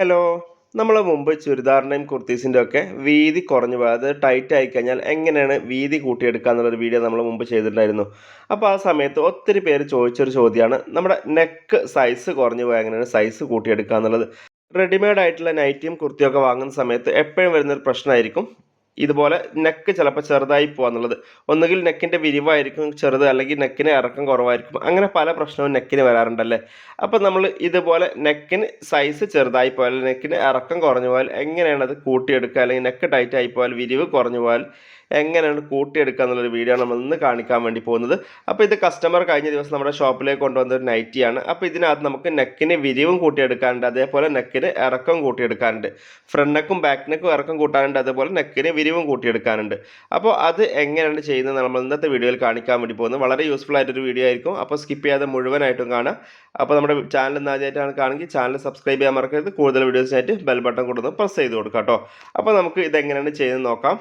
Hello നമ്മൾ മുമ്പ് ചുരിദാറിന്റെയും കുർത്തീസിന്റെ ഒക്കെ വീതി കുറഞ്ഞു പോയത് അത് ടൈറ്റ് ആയി കഴിഞ്ഞാൽ എങ്ങനെയാണ് വീതി കൂട്ടിയെടുക്കുക എന്നുള്ളൊരു വീഡിയോ നമ്മൾ മുമ്പ് ചെയ്തിട്ടുണ്ടായിരുന്നു. അപ്പോൾ ആ സമയത്ത് ഒത്തിരി പേര് ചോദിച്ചൊരു ചോദ്യമാണ്. നമ്മുടെ നെക്ക് സൈസ് കുറഞ്ഞു പോയാൽ എങ്ങനെയാണ് സൈസ് കൂട്ടിയെടുക്കുക എന്നുള്ളത്? റെഡിമെയ്ഡ് ആയിട്ടുള്ള നൈറ്റിയും കുർത്തിയൊക്കെ വാങ്ങുന്ന സമയത്ത് എപ്പോഴും വരുന്നൊരു പ്രശ്നമായിരിക്കും. ഇതുപോലെ നെക്ക് ചിലപ്പോൾ ചെറുതായി പോകാന്നുള്ളത് ഒന്നുകിൽ നെക്കിന്റെ വിരിവായിരിക്കും ചെറുത് അല്ലെങ്കിൽ നെക്കിന് ഇറക്കം കുറവായിരിക്കും. അങ്ങനെ പല പ്രശ്നവും നെക്കിന് വരാറുണ്ടല്ലേ? അപ്പോൾ നമ്മൾ ഇതുപോലെ നെക്കിന് സൈസ് ചെറുതായി പോയാൽ നെക്കിന് ഇറക്കം കുറഞ്ഞു പോയാൽ എങ്ങനെയാണ് അത് കൂട്ടിയെടുക്കുക? അല്ലെങ്കിൽ നെക്ക് ടൈറ്റ് ആയി പോയാൽ വിരിവ് കുറഞ്ഞു പോയാൽ എങ്ങനെയാണ് കൂട്ടിയെടുക്കുക എന്നുള്ളൊരു വീഡിയോ നമ്മൾ ഇന്ന് കാണിക്കാൻ വേണ്ടി പോകുന്നത്. അപ്പോൾ ഇത് കസ്റ്റമർ കഴിഞ്ഞ ദിവസം നമ്മുടെ ഷോപ്പിലേക്ക് കൊണ്ടുവന്ന ഒരു നൈറ്റിയാണ് അപ്പോൾ ഇതിനകത്ത് നമുക്ക് നെക്കിന് വിരിവും കൂട്ടിയെടുക്കാനുണ്ട്. അതേപോലെ നെക്കിന് ഇറക്കം കൂട്ടിയെടുക്കാനുണ്ട്. ഫ്രണ്ട് നെക്കും ബാക്ക് നെക്കും ഇറക്കം കൂട്ടാനുണ്ട്. അതേപോലെ നെക്കിന് വിരിവും കൂട്ടിയെടുക്കാനുണ്ട്. അപ്പോൾ അത് എങ്ങനെയാണ് ചെയ്യുന്നത് നമ്മൾ ഇന്നത്തെ വീഡിയോയിൽ കാണിക്കാൻ വേണ്ടി പോകുന്നത്. വളരെ യൂസ്ഫുൾ ആയിട്ടൊരു വീഡിയോ ആയിരിക്കും. അപ്പോൾ സ്കിപ്പ് ചെയ്യാതെ മുഴുവനായിട്ടും കാണാം അപ്പോൾ നമ്മുടെ ചാനൽ ആദ്യമായിട്ടാണ് കാണുമെങ്കിൽ ചാനൽ സബ്സ്ക്രൈബ് ചെയ്യാൻ മറക്കരുത്. കൂടുതൽ വീഡിയോസിനായിട്ട് ബെൽ ബട്ടൺ കൊടുത്ത് പ്രസ് ചെയ്ത് കൊടുക്കാം കേട്ടോ. അപ്പോൾ നമുക്ക് ഇതെങ്ങനെയാണ് ചെയ്യുന്നത് നോക്കാം.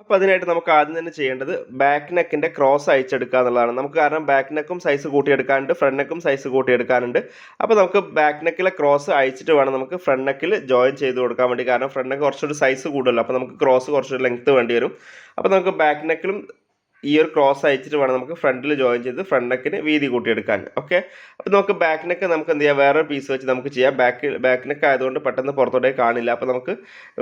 അപ്പോൾ അതിനായിട്ട് നമുക്ക് ആദ്യം തന്നെ ചെയ്യേണ്ടത് ബാക്ക് നെക്കിന്റെ ക്രോസ് അയച്ചെടുക്കുക എന്നുള്ളതാണ്. നമുക്ക് കാരണം ബാക്ക് നെക്കും സൈസ് കൂട്ടിയെടുക്കാനുണ്ട് ഫ്രണ്ട് നെക്കും സൈസ് കൂട്ടിയെടുക്കാനുണ്ട്. അപ്പോൾ നമുക്ക് ബാക്ക് നെക്കിലെ ക്രോസ് അയച്ചിട്ട് വേണം നമുക്ക് ഫ്രണ്ട് നെക്കിൽ ജോയിൻ ചെയ്ത് കൊടുക്കാൻ വേണ്ടി. കാരണം ഫ്രണ്ട് നെക്ക് കുറച്ചൊരു സൈസ് കൂടുതലല്ലോ? അപ്പോൾ നമുക്ക് ക്രോസ് കുറച്ചൊരു ലെങ്ത്ത് വേണ്ടി വരും. അപ്പോൾ നമുക്ക് ബാക്ക് നെക്കിലും ഈ ഒരു ക്രോസ് അയച്ചിട്ട് വേണം നമുക്ക് ഫ്രണ്ടിൽ ജോയിൻ ചെയ്ത് ഫ്രണ്ട് നെക്കിന് വീതി കൂട്ടിയെടുക്കാൻ. ഓക്കെ അപ്പോൾ നമുക്ക് ബാക്ക് നെക്ക് നമുക്ക് എന്ത് ചെയ്യാം? വേറെ പീസ് വെച്ച് നമുക്ക് ചെയ്യാം. ബാക്ക് ബാക്ക് നെക്ക് ആയതുകൊണ്ട് പെട്ടെന്ന് പുറത്തോട്ടേ കാണില്ല. അപ്പോൾ നമുക്ക്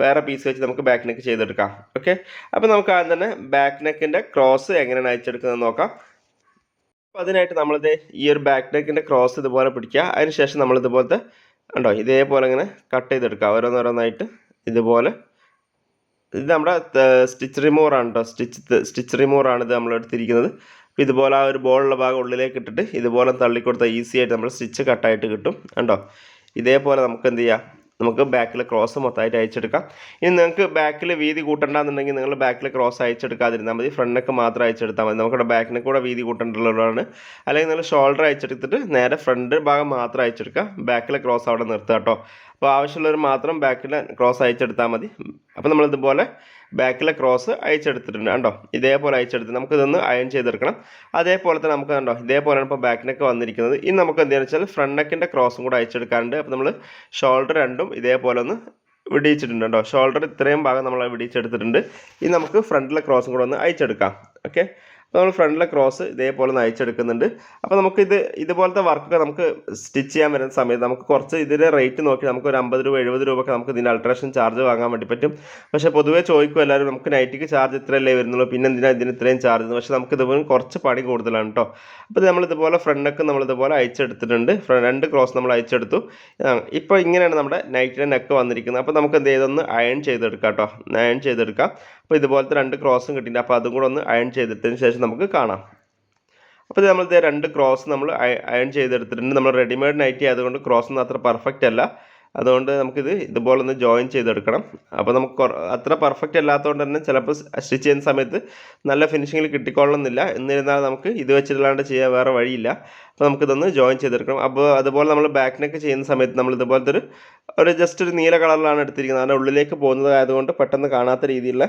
വേറെ പീസ് വെച്ച് നമുക്ക് ബാക്ക് നെക്ക് ചെയ്തെടുക്കാം. ഓക്കെ അപ്പോൾ നമുക്ക് ആദ്യം തന്നെ ബാക്ക് നെക്കിന്റെ ക്രോസ് എങ്ങനെയാണ് അയച്ചെടുക്കുന്നത് നോക്കാം. അപ്പോൾ അതിനായിട്ട് നമ്മളിത് ഈ ഒരു ബാക്ക് നെക്കിന്റെ ക്രോസ് ഇതുപോലെ പിടിക്കുക. അതിനുശേഷം നമ്മൾ ഇതുപോലത്തെ ഉണ്ടോ ഇതേപോലെ ഇങ്ങനെ കട്ട് ചെയ്തെടുക്കുക ഓരോന്നോരോന്നായിട്ട് ഇതുപോലെ ഇത് നമ്മുടെ സ്റ്റിച്ച് റിമൂവർ ആണ് കേട്ടോ സ്റ്റിച്ച് സ്റ്റിച്ച് റിമൂവർ ആണ് ഇത് നമ്മൾ എടുത്തിരിക്കുന്നത്. അപ്പോൾ ഇതുപോലെ ആ ഒരു ബോളുള്ള ഭാഗം ഉള്ളിലേക്ക് ഇട്ടിട്ട് ഇതുപോലെ തള്ളിക്കൊടുത്താൽ ഈസി ആയിട്ട് നമ്മൾ സ്റ്റിച്ച് കട്ടായിട്ട് കിട്ടും. കണ്ടോ? ഇതേപോലെ നമുക്ക് എന്ത് ചെയ്യാം? നമുക്ക് ബാക്കിൽ ക്രോസ് മൊത്തമായിട്ട് അയച്ചെടുക്കാം. ഇനി നിങ്ങൾക്ക് ബാക്കിൽ വീതി കൂട്ടണ്ടെന്നുണ്ടെങ്കിൽ നിങ്ങൾ ബാക്കിൽ ക്രോസ് അയച്ചെടുക്കാതിരുന്നാൽ മതി. ഫ്രണ്ടിനൊക്കെ മാത്രം അയച്ചെടുത്താൽ മതി. നമുക്കിവിടെ ബാക്കിനെ കൂടെ വീതി കൂട്ടേണ്ടതാണ് അല്ലെങ്കിൽ നിങ്ങൾ ഷോൾഡർ അയച്ചെടുത്തിട്ട് നേരെ ഫ്രണ്ട് ഭാഗം മാത്രം അയച്ചെടുക്കുക. ബാക്കിലെ ക്രോസ് അവിടെ നിർത്തുക കേട്ടോ. അപ്പോൾ ആവശ്യമുള്ളവർ മാത്രം ബാക്കിൽ ക്രോസ് അയച്ചെടുത്താൽ മതി. അപ്പോൾ നമ്മൾ ഇതുപോലെ ബാക്കിലെ ക്രോസ് അയച്ചെടുത്തിട്ടുണ്ട് കണ്ടോ? ഇതേപോലെ അയച്ചെടുത്ത് നമുക്ക് ഇതൊന്ന് അയൺ ചെയ്തെടുക്കണം. അതേപോലെ തന്നെ നമുക്ക് കണ്ടോ? ഇതേപോലെയാണ് ഇപ്പോൾ ബാക്ക് നെക്ക് വന്നിരിക്കുന്നത്. ഇനി നമുക്ക് എന്താണെന്ന് വെച്ചാൽ ഫ്രണ്ട് നെക്കിന്റെ ക്രോസും കൂടെ അയച്ചെടുക്കാറുണ്ട് അപ്പോൾ നമ്മൾ ഷോൾഡർ രണ്ടും ഇതേപോലെ ഒന്ന് വിടിയിച്ചിട്ടുണ്ട് കേട്ടോ ഷോൾഡർ ഇത്രയും ഭാഗം നമ്മൾ വിടിയിച്ചെടുത്തിട്ടുണ്ട്. ഇനി നമുക്ക് ഫ്രണ്ടിലെ ക്രോസും കൂടെ ഒന്ന് അയച്ചെടുക്കാം. ഓക്കെ നമ്മൾ ഫ്രണ്ടിലെ ക്രോസ് ഇതേപോലെ നയിച്ചെടുക്കുന്നുണ്ട്. അപ്പോൾ നമുക്ക് ഇത് ഇതുപോലത്തെ വർക്കൊക്കെ നമുക്ക് സ്റ്റിച്ച് ചെയ്യാൻ വരുന്ന സമയത്ത് നമുക്ക് കുറച്ച് ഇതിന്റെ റേറ്റ് നോക്കി നമുക്ക് ഒരു അമ്പത് രൂപ എഴുപത് രൂപ ഒക്കെ നമുക്ക് ഇതിന്റെ അൾട്രേഷൻ ചാർജ് വാങ്ങാൻ വേണ്ടി പറ്റും. പക്ഷേ പൊതുവേ ചോദിക്കും എല്ലാവരും നമുക്ക് നൈറ്റിക്ക് ചാർജ് ഇത്രയല്ലേ വരുന്നുള്ളൂ? പിന്നെ എന്തിനാ ഇതിന് ഇത്രയും ചാർജ് പക്ഷേ നമുക്ക് ഇതുപോലെ കുറച്ച് പണി കൂടുതലാണ് കേട്ടോ. അപ്പോൾ നമ്മൾ ഇതുപോലെ ഫ്രണ്ടൊക്കെ നമ്മൾ ഇതുപോലെ അയച്ചെടുത്തിട്ടുണ്ട്. രണ്ട് ക്രോസ് നമ്മൾ അയച്ചെടുത്തു. ഇപ്പോൾ ഇങ്ങനെയാണ് നമ്മുടെ നൈറ്റിന്റെ നെക്ക് വന്നിരിക്കുന്നത്. അപ്പോൾ നമുക്ക് എന്ത് ചെയ്തൊന്ന് അയൺ ചെയ്തെടുക്കാം കേട്ടോ. അയൺ ചെയ്തെടുക്കാം. അപ്പോൾ ഇതുപോലത്തെ രണ്ട് ക്രോസും കിട്ടിയിട്ടുണ്ട്. അപ്പോൾ അതും കൂടെ ഒന്ന് അയൺ ചെയ്തെടുത്തതിന് ശേഷം നമുക്ക് കാണാം. അപ്പോൾ ഇത് നമ്മൾ രണ്ട് ക്രോസ് നമ്മൾ അയൺ ചെയ്തെടുത്തിട്ടുണ്ട്. നമ്മൾ റെഡിമെയ്ഡ് നൈറ്റി ആയതുകൊണ്ട് ക്രോസ് ഒന്നും അത്ര പെർഫെക്റ്റ് അല്ല. അതുകൊണ്ട് നമുക്കിത് ഇതുപോലെ ഒന്ന് ജോയിൻ ചെയ്തെടുക്കണം. അപ്പോൾ നമുക്ക് അത്ര പെർഫെക്റ്റ് അല്ലാത്തതുകൊണ്ട് തന്നെ ചിലപ്പോൾ സ്റ്റിച്ച് ചെയ്യുന്ന സമയത്ത് നല്ല ഫിനിഷിങ്ങിൽ കിട്ടിക്കൊള്ളണമെന്നില്ല. എന്നിരുന്നാൽ നമുക്ക് ഇത് വെച്ചിട്ടില്ലാണ്ട് ചെയ്യാൻ വേറെ വഴിയില്ല. അപ്പോൾ നമുക്കിതൊന്ന് ജോയിൻ ചെയ്തെടുക്കണം. അപ്പോൾ അതുപോലെ നമ്മൾ ബാക്ക് നെക്ക് ചെയ്യുന്ന സമയത്ത് നമ്മൾ ഇതുപോലത്തെ ഒരു ഒരു ജസ്റ്റ് ഒരു നീല കളറിലാണ് എടുത്തിരിക്കുന്നത്. അതിന്റെ ഉള്ളിലേക്ക് പോകുന്നത് ആയതുകൊണ്ട് പെട്ടെന്ന് കാണാത്ത രീതിയിലുള്ള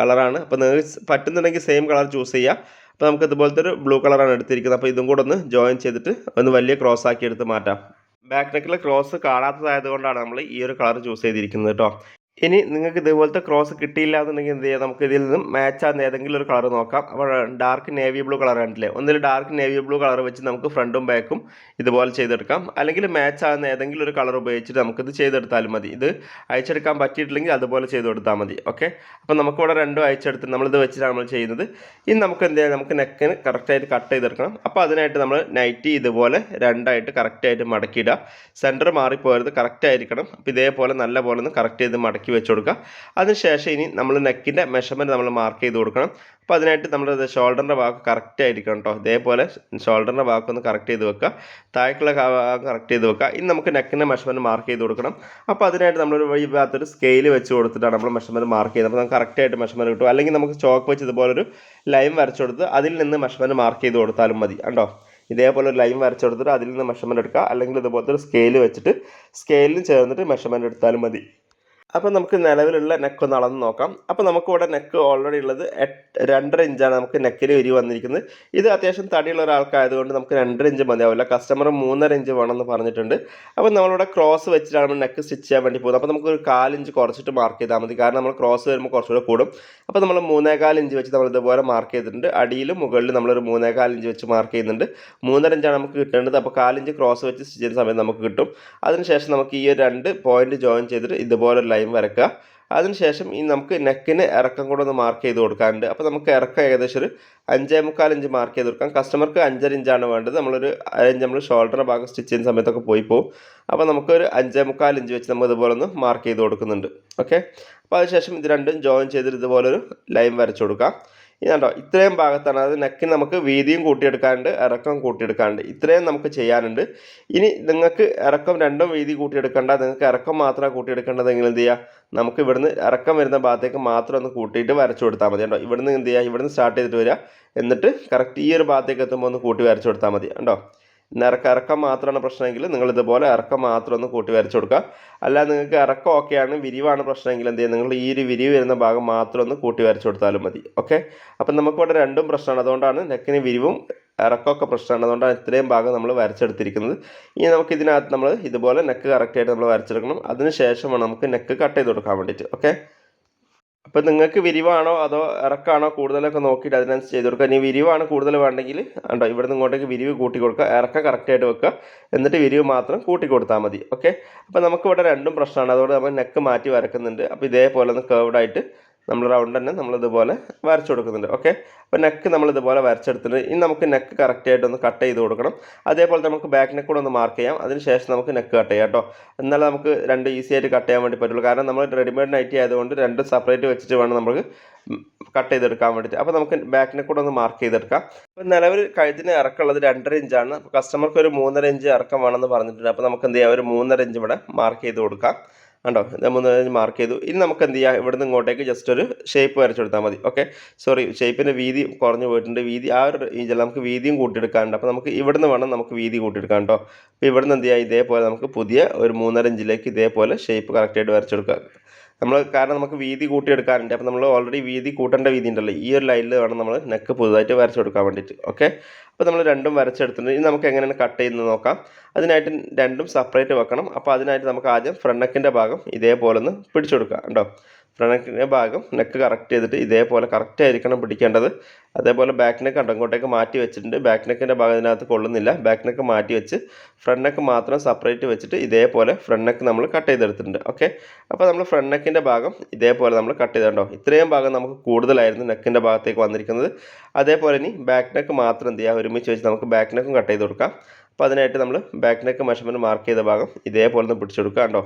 കളറാണ്. അപ്പോൾ നിങ്ങൾക്ക് പറ്റുന്നുണ്ടെങ്കിൽ സെയിം കളർ ചൂസ് ചെയ്യുക അപ്പോൾ നമുക്ക് ഇതുപോലത്തെ ഒരു ബ്ലൂ കളറാണ് എടുത്തിരിക്കുന്നത്. അപ്പോൾ ഇതും കൂടെ ഒന്ന് ജോയിൻ ചെയ്തിട്ട് ഒന്ന് വലിയ ക്രോസ് ആക്കി എടുത്ത് മാറ്റാം. ബാക്ക് നെക്കിലെ ക്രോസ് കാണാത്തതായത് കൊണ്ടാണ് നമ്മൾ ഈ ഒരു കളർ ചൂസ് ചെയ്തിരിക്കുന്നത് കേട്ടോ ഇനി നിങ്ങൾക്ക് ഇതുപോലത്തെ ക്രോസ് കിട്ടിയില്ല എന്നുണ്ടെങ്കിൽ എന്ത് ചെയ്യാം? നമുക്ക് ഇതിൽ നിന്നും മാച്ച് ആകുന്ന ഏതെങ്കിലും ഒരു കളർ നോക്കാം. അപ്പോൾ ഡാർക്ക് നേവി ബ്ലൂ കളർ കണ്ടില്ലേ ഒന്നിൽ ഡാർക്ക് നേവി ബ്ലൂ കളർ വെച്ച് നമുക്ക് ഫ്രണ്ടും ബാക്കും ഇതുപോലെ ചെയ്തെടുക്കാം. അല്ലെങ്കിൽ മാച്ച് ആകുന്ന ഏതെങ്കിലും ഒരു കളർ ഉപയോഗിച്ചിട്ട് നമുക്കിത് ചെയ്തെടുത്താലും മതി. ഇത് അയച്ചെടുക്കാൻ പറ്റിയിട്ടില്ലെങ്കിൽ അതുപോലെ ചെയ്ത് കൊടുത്താൽ മതി. ഓക്കെ അപ്പോൾ നമുക്കിവിടെ രണ്ടും അയച്ചെടുത്ത് നമ്മളിത് വെച്ചിട്ടാണ് നമ്മൾ ചെയ്യുന്നത്. ഇനി നമുക്ക് എന്ത് ചെയ്യാം? നമുക്ക് നെക്കിന് കറക്റ്റായിട്ട് കട്ട് ചെയ്തെടുക്കണം. അപ്പോൾ അതിനായിട്ട് നമ്മൾ നൈറ്റി ഇതുപോലെ രണ്ടായിട്ട് കറക്റ്റായിട്ട് മടക്കിയിടുക. സെന്റർ മാറിപ്പോയത് കറക്റ്റ് ആയിരിക്കണം. അപ്പോൾ ഇതേപോലെ നല്ല പോലെ ഒന്ന് കറക്റ്റ് ചെയ്ത് മടക്കി മടക്കി വെച്ച് കൊടുക്കുക. അതിനുശേഷം ഇനി നമ്മൾ നെക്കിന്റെ മെഷർമെന്റ് നമ്മൾ മാർക്ക് ചെയ്ത് കൊടുക്കണം. അപ്പോൾ അതിനായിട്ട് നമ്മൾ ഷോൾഡറിന്റെ ഭാഗം കറക്റ്റ് ആയിരിക്കണം കേട്ടോ ഇതേപോലെ ഷോൾഡറിന്റെ ഭാഗം ഒന്ന് കറക്റ്റ് ചെയ്ത് വെക്കുക. താഴേക്കുള്ള ഭാഗം കറക്റ്റ് ചെയ്ത് വെക്കുക. ഇനി നമുക്ക് നെക്കിന്റെ മെഷർമെന്റ് മാർക്ക് ചെയ്ത് കൊടുക്കണം. അപ്പോൾ അതിനായിട്ട് നമ്മളൊരു ഈ ഭാഗത്തൊരു സ്കെയിൽ വെച്ച് കൊടുത്തിട്ടാണ് നമ്മൾ മെഷർമെന്റ് മാർക്ക് ചെയ്യുന്നത്. അപ്പോൾ നമുക്ക് കറക്റ്റായിട്ട് മെഷർമെന്റ് കിട്ടും. അല്ലെങ്കിൽ നമുക്ക് ചോക്ക് വെച്ച് ഇതുപോലൊരു ലൈൻ വരച്ചു കൊടുത്ത് അതിൽ നിന്ന് മെഷർമെന്റ് മാർക്ക് ചെയ്ത് കൊടുത്താലും മതി. കണ്ടോ? ഇതേപോലെ ഒരു ലൈൻ വരച്ചു കൊടുത്തിട്ട് അതിൽ നിന്ന് മെഷർമെന്റ് എടുക്കുക. അല്ലെങ്കിൽ ഇതുപോലത്തെ ഒരു സ്കെയിൽ വെച്ചിട്ട് സ്കെയിലിന് ചേർന്നിട്ട് മെഷർമെന്റ് എടുത്താലും മതി. അപ്പോൾ നമുക്ക് നിലവിലുള്ള നെക്ക് ഒന്ന് അളന്ന് നോക്കാം. അപ്പോൾ നമുക്കിവിടെ നെക്ക് ഓൾറെഡി ഉള്ളത് രണ്ടര ഇഞ്ചാണ് നമുക്ക് നെക്കിന് വിരി വന്നിരിക്കുന്നത്. ഇത് അത്യാവശ്യം തടിയുള്ള ഒരാൾക്കായതുകൊണ്ട് നമുക്ക് രണ്ടര ഇഞ്ച് മതിയാവില്ല. കസ്റ്റമർ മൂന്നര ഇഞ്ച് വേണമെന്ന് പറഞ്ഞിട്ടുണ്ട്. അപ്പോൾ നമ്മളിവിടെ ക്രോസ് വെച്ചിട്ടാണ് നെക്ക് സ്റ്റിച്ച് ചെയ്യാൻ വേണ്ടി പോകുന്നത്. അപ്പോൾ നമുക്ക് ഒരു കാലിഞ്ച് കുറച്ചിട്ട് മാർക്ക് ചെയ്താൽ മതി. കാരണം നമ്മൾ ക്രോസ് വരുമ്പോൾ കുറച്ചുകൂടെ കൂടും. അപ്പോൾ നമ്മൾ മൂന്നേകാൽ ഇഞ്ച് വെച്ച് നമ്മൾ ഇതുപോലെ മാർക്ക് ചെയ്തിട്ടുണ്ട്. അടിയിലും മുകളിലും നമ്മളൊരു മൂന്നേകാൽ ഇഞ്ച് വെച്ച് മാർക്ക് ചെയ്യുന്നുണ്ട്. മൂന്നര ഇഞ്ചാണ് നമുക്ക് കിട്ടേണ്ടത്. അപ്പോൾ കാലിഞ്ച് ക്രോസ് വെച്ച് സ്റ്റിച്ച് ചെയ്യുന്ന സമയത്ത് നമുക്ക് കിട്ടും. അതിനുശേഷം നമുക്ക് ഈ രണ്ട് പോയിന്റ് ജോയിൻ ചെയ്തിട്ട് ഇതുപോലെ ലൈൻ വരക്കുക. അതിനുശേഷം ഈ നമുക്ക് നെക്കിന് ഇറക്കം കൂടെ ഒന്ന് മാർക്ക് ചെയ്ത് കൊടുക്കാനുണ്ട്. അപ്പോൾ നമുക്ക് ഇറക്കം ഏകദേശം ഒരു അഞ്ചേ മുക്കാൽ ഇഞ്ച് മാർക്ക് ചെയ്ത് കൊടുക്കാം. കസ്റ്റമർക്ക് അഞ്ചര ഇഞ്ചാണ് വേണ്ടത്. നമ്മളൊരു അരഞ്ച് നമ്മൾ ഷോൾഡറിന്റെ ഭാഗം സ്റ്റിച്ച് ചെയ്യുന്ന സമയത്തൊക്കെ പോയി പോകും അപ്പോൾ നമുക്കൊരു അഞ്ചേ മുക്കാൽ ഇഞ്ച് വെച്ച് നമ്മൾ ഇതുപോലെ ഒന്ന് മാർക്ക് ചെയ്ത് കൊടുക്കുന്നുണ്ട്. ഓക്കെ അപ്പോൾ അതിനുശേഷം ഇത് രണ്ടും ജോയിൻ ചെയ്തിട്ട് ഇതുപോലൊരു ലൈൻ വരച്ചു കൊടുക്കാം. ഇനി കണ്ടോ ഇത്രയും ഭാഗത്താണ്. അത് നെക്കിന് നമുക്ക് വീതിയും കൂട്ടിയെടുക്കാനുണ്ട് ഇറക്കം കൂട്ടിയെടുക്കാനുണ്ട്. ഇത്രയും നമുക്ക് ചെയ്യാനുണ്ട്. ഇനി നിങ്ങൾക്ക് ഇറക്കം രണ്ടും വീതി കൂട്ടിയെടുക്കണ്ട. നിങ്ങൾക്ക് ഇറക്കം മാത്രം കൂട്ടിയെടുക്കേണ്ടതെങ്കിൽ എന്ത് ചെയ്യുക നമുക്ക് ഇവിടുന്ന് ഇറക്കം വരുന്ന ഭാഗത്തേക്ക് മാത്രം ഒന്ന് കൂട്ടിയിട്ട് വരച്ചു കൊടുത്താൽ മതി. കേട്ടോ ഇവിടുന്ന് എന്ത് ചെയ്യുക ഇവിടുന്ന് സ്റ്റാർട്ട് ചെയ്തിട്ട് വരിക. എന്നിട്ട് കറക്റ്റ് ഈ ഒരു ഭാഗത്തേക്ക് എത്തുമ്പോൾ ഒന്ന് കൂട്ടി വരച്ചു കൊടുത്താൽ മതി. കേട്ടോ ഇറക്കം ഇറക്കം മാത്രമാണ് പ്രശ്നമെങ്കിൽ നിങ്ങൾ ഇതുപോലെ ഇറക്കം മാത്രം ഒന്ന് കൂട്ടി വരച്ചു കൊടുക്കുക. അല്ല നിങ്ങൾക്ക് ഇറക്കം ഓക്കെയാണ് വിരിവാണ് പ്രശ്നമെങ്കിൽ എന്ത് ചെയ്യുക? നിങ്ങൾ ഈ ഒരു വിരിവ് വരുന്ന ഭാഗം മാത്രം ഒന്ന് കൂട്ടി വരച്ചു കൊടുത്താലും മതി. ഓക്കെ അപ്പം നമുക്കിവിടെ രണ്ടും പ്രശ്നമാണ്. അതുകൊണ്ടാണ് നെക്കിന് വിരിവും ഇറക്കമൊക്കെ പ്രശ്നമാണ്. അതുകൊണ്ടാണ് ഇത്രയും ഭാഗം നമ്മൾ വരച്ചെടുത്തിരിക്കുന്നത്. ഇനി നമുക്ക് ഇതിനകത്ത് നമ്മൾ ഇതുപോലെ നെക്ക് കറക്റ്റായിട്ട് നമ്മൾ വരച്ചെടുക്കണം. അതിന് ശേഷമാണ് നമുക്ക് നെക്ക് കട്ട് ചെയ്ത് കൊടുക്കാൻ വേണ്ടിയിട്ട്. ഓക്കെ അപ്പോൾ നിങ്ങൾക്ക് വിരിവാണോ അതോ ഇറക്കാണോ കൂടുതലൊക്കെ നോക്കിയിട്ട് അതിനനുസരിച്ച് ചെയ്ത് കൊടുക്കുക. ഇനി വിരിവാണ് കൂടുതൽ വേണ്ടെങ്കിൽ ഉണ്ടോ ഇവിടെ നിന്ന് ഇങ്ങോട്ടേക്ക് വിരിവ് കൂട്ടി കൊടുക്കുക. ഇറക്കം കറക്റ്റായിട്ട് വെക്കുക. എന്നിട്ട് വിരിവ് മാത്രം കൂട്ടി കൊടുത്താൽ മതി. ഓക്കെ അപ്പോൾ നമുക്കിവിടെ രണ്ടും പ്രശ്നമാണ്. അതുകൊണ്ട് നമ്മൾ നെക്ക് മാറ്റി വരക്കുന്നുണ്ട്. അപ്പോൾ ഇതേപോലെ ഒന്ന് കേർവ്ഡായിട്ട് നമ്മൾ റൗണ്ട് തന്നെ നമ്മൾ ഇതുപോലെ വരച്ചു കൊടുക്കുന്നുണ്ട്. ഓക്കെ അപ്പോൾ നെക്ക് നമ്മൾ ഇതുപോലെ വരച്ചെടുത്തിട്ട് ഇനി നമുക്ക് നെക്ക് കറക്റ്റായിട്ട് ഒന്ന് കട്ട് ചെയ്ത് കൊടുക്കണം. അതേപോലെ നമുക്ക് ബാക്ക് നെക്ക് കൂടെ ഒന്ന് മാർക്ക് ചെയ്യാം. അതിന് ശേഷം നമുക്ക് നെക്ക് കട്ട് ചെയ്യാം കേട്ടോ. എന്നാലേ നമുക്ക് രണ്ട് ഈസി ആയിട്ട് കട്ട് ചെയ്യാൻ വേണ്ടി പറ്റുള്ളൂ. കാരണം നമ്മൾ റെഡിമെയ്ഡ് നൈറ്റി ആയതുകൊണ്ട് രണ്ട് സെപ്പറേറ്റ് വെച്ചിട്ട് വേണം നമുക്ക് കട്ട് ചെയ്തെടുക്കാൻ വേണ്ടിയിട്ട്. അപ്പോൾ നമുക്ക് ബാക്ക് നെക്ക് കൂടെ ഒന്ന് മാർക്ക് ചെയ്തെടുക്കാം. അപ്പോൾ നിലവിൽ കഴുത്തിന് ഇറക്കമുള്ളത് രണ്ടര ഇഞ്ചാണ് അപ്പോൾ കസ്റ്റമർക്ക് ഒരു മൂന്നര ഇഞ്ച് ഇറക്കം വേണമെന്ന് പറഞ്ഞിട്ടുണ്ട്. അപ്പോൾ നമുക്ക് എന്ത് ചെയ്യാം? ഒരു മൂന്നര ഇഞ്ച് ഇവിടെ മാർക്ക് ചെയ്ത് കൊടുക്കാം. കണ്ടോ? നമ്മൾ മാർക്ക് ചെയ്തു. ഇനി നമുക്ക് എന്ത് ചെയ്യാം? ഇവിടുന്ന് ഇങ്ങോട്ടേക്ക് ജസ്റ്റ് ഒരു ഷേപ്പ് വരച്ചെടുത്താൽ മതി. ഓക്കെ സോറി ഷേപ്പിന്റെ വീതി കുറഞ്ഞു പോയിട്ടുണ്ട്. വീതി ആ ഒരു ഇതിൽ നമുക്ക് വീതിയും കൂട്ടിയെടുക്കാനുണ്ട്. അപ്പോൾ നമുക്ക് ഇവിടുന്ന് വേണം നമുക്ക് വീതി കൂട്ടിയെടുക്കാൻ കേട്ടോ. അപ്പോൾ ഇവിടുന്ന് എന്ത് ചെയ്യാം? ഇതേപോലെ നമുക്ക് പുതിയ ഒരു മൂന്നര ഇഞ്ചിലേക്ക് ഇതേപോലെ ഷേപ്പ് കറക്റ്റായിട്ട് വരച്ചെടുക്കുക. നമ്മൾ കാരണം നമുക്ക് വീതി കൂട്ടിയെടുക്കാറുണ്ട് അപ്പോൾ നമ്മൾ ഓൾറെഡി വീതി കൂട്ടേണ്ട വീതി ഉണ്ടല്ലോ. ഈ ഒരു ലൈനിൽ വേണം നമ്മൾ നെക്ക് പുതുതായിട്ട് വരച്ചു കൊടുക്കാൻ വേണ്ടിയിട്ട്. ഓക്കെ അപ്പോൾ നമ്മൾ രണ്ടും വരച്ചെടുത്തിട്ടുണ്ട്. ഇനി നമുക്ക് എങ്ങനെയാണ് കട്ട് ചെയ്യുന്നത് നോക്കാം. അതിനായിട്ട് രണ്ടും സെപ്പറേറ്റ് വെക്കണം. അപ്പോൾ അതിനായിട്ട് നമുക്ക് ആദ്യം ഫ്രണ്ട് നെക്കിന്റെ ഭാഗം ഇതേപോലെ ഒന്ന് പിടിച്ചു കൊടുക്കുക ഉണ്ടോ ഫ്രണ്ട് നെക്കിന്റെ ഭാഗം നെക്ക് കറക്റ്റ് ചെയ്തിട്ട് ഇതേപോലെ കറക്റ്റ് ആയിരിക്കണം പിടിക്കേണ്ടത്. അതേപോലെ ബാക്ക് നെക്ക് ഉണ്ട് അങ്ങോട്ടേക്ക് മാറ്റി വെച്ചിട്ടുണ്ട്. ബാക്ക് നെക്കിന്റെ ഭാഗം ഇതിനകത്ത് കൊള്ളുന്നില്ല. ബാക്ക് നെക്ക് മാറ്റി വെച്ച് ഫ്രണ്ട് നെക്ക് മാത്രം സെപ്പറേറ്റ് വെച്ചിട്ട് ഇതേപോലെ ഫ്രണ്ട് നെക്ക് നമ്മൾ കട്ട് ചെയ്തെടുത്തിട്ടുണ്ട്. ഓക്കെ അപ്പോൾ നമ്മൾ ഫ്രണ്ട് നെക്കിന്റെ ഭാഗം ഇതേപോലെ നമ്മൾ കട്ട് ചെയ്തിട്ടുണ്ടോ? ഇത്രയും ഭാഗം നമുക്ക് കൂടുതലായിരുന്നു നെക്കിന്റെ ഭാഗത്തേക്ക് വന്നിരിക്കുന്നത്. അതേപോലെ ഇനി ബാക്ക് നെക്ക് മാത്രം എന്ത് ചെയ്യുക ഒരുമിച്ച് വെച്ച് നമുക്ക് ബാക്ക് നെക്കും കട്ട് ചെയ്ത് കൊടുക്കാം. അപ്പോൾ അതിനായിട്ട് നമ്മൾ ബാക്ക് നെക്ക് മെഷർമെന്റ് മാർക്ക് ചെയ്ത ഭാഗം ഇതേപോലെ ഒന്ന് പിടിച്ചെടുക്കുക കണ്ടോ?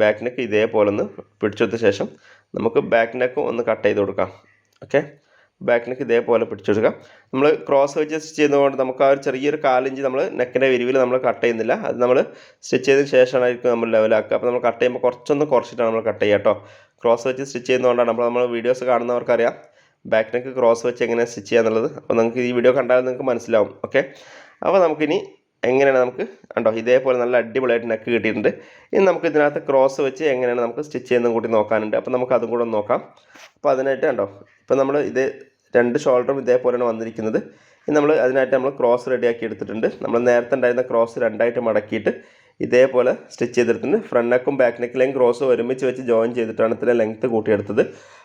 ബാക്ക് നെക്ക് ഇതേപോലെ ഒന്ന് പിടിച്ചെടുത്ത ശേഷം നമുക്ക് ബാക്ക് നെക്ക് ഒന്ന് കട്ട് ചെയ്ത് കൊടുക്കാം. ഓക്കെ ബാക്ക് നെക്ക് ഇതേപോലെ പിടിച്ചെടുക്കാം. നമ്മൾ ക്രോസ് വെച്ച് സ്റ്റിച്ച് ചെയ്യുന്നതുകൊണ്ട് നമുക്ക് ആ ഒരു ചെറിയൊരു കാലിഞ്ച് നമ്മൾ നെക്കിന്റെ വിരിവിൽ നമ്മൾ കട്ട് ചെയ്യുന്നില്ല. അത് നമ്മൾ സ്റ്റിച്ച് ചെയ്തതിന് ശേഷമായിരിക്കും നമ്മൾ ലെവലാക്കുക അപ്പോൾ നമ്മൾ കട്ട് ചെയ്യുമ്പോൾ കുറച്ചൊന്ന് കുറച്ചിട്ടാണ് നമ്മൾ കട്ട് ചെയ്യുക കേട്ടോ. ക്രോസ് വെച്ച് സ്റ്റിച്ച് ചെയ്യുന്നതുകൊണ്ടാണ് നമ്മൾ നമ്മൾ വീഡിയോസ് കാണുന്നവർക്കറിയാം ബാക്ക് നെക്ക് ക്രോസ് വെച്ച് എങ്ങനെ സ്റ്റിച്ച് ചെയ്യുക എന്നുള്ളത് അപ്പോൾ നിങ്ങൾക്ക് ഈ വീഡിയോ കണ്ടാൽ നിങ്ങൾക്ക് മനസ്സിലാവും. ഓക്കെ അപ്പോൾ നമുക്കിനി എങ്ങനെയാണ് നമുക്ക് കണ്ടോ? ഇതേപോലെ നല്ല അടിപൊളിയായിട്ട് നെക്ക് കിട്ടിയിട്ടുണ്ട്. ഇനി നമുക്ക് ഇതിനകത്ത് ക്രോസ് വെച്ച് എങ്ങനെയാണ് നമുക്ക് സ്റ്റിച്ച് ചെയ്യുന്നതും കൂടി നോക്കാനുണ്ട്. അപ്പോൾ നമുക്ക് അതും കൂടെ നോക്കാം. അപ്പോൾ അതിനായിട്ട് കണ്ടോ? ഇപ്പോൾ നമ്മൾ ഇത് രണ്ട് ഷോൾഡറും ഇതേപോലെയാണ് വന്നിരിക്കുന്നത്. ഇനി നമ്മൾ അതിനായിട്ട് നമ്മൾ ക്രോസ് റെഡിയാക്കി എടുത്തിട്ടുണ്ട്. നമ്മൾ നേരത്തെ ഉണ്ടായിരുന്ന ക്രോസ് രണ്ടായിട്ട് മടക്കിയിട്ട് ഇതേപോലെ സ്റ്റിച്ച് ചെയ്തെടുത്തിട്ടുണ്ട് ഫ്രണ്ട് നെക്കും ബാക്ക് നെക്കിലെയും ക്രോസ് ഒരുമിച്ച് വെച്ച് ജോയിൻ ചെയ്തിട്ടാണ് ഇത്ര ലെങ്ത്ത് കൂട്ടിയെടുത്തത്.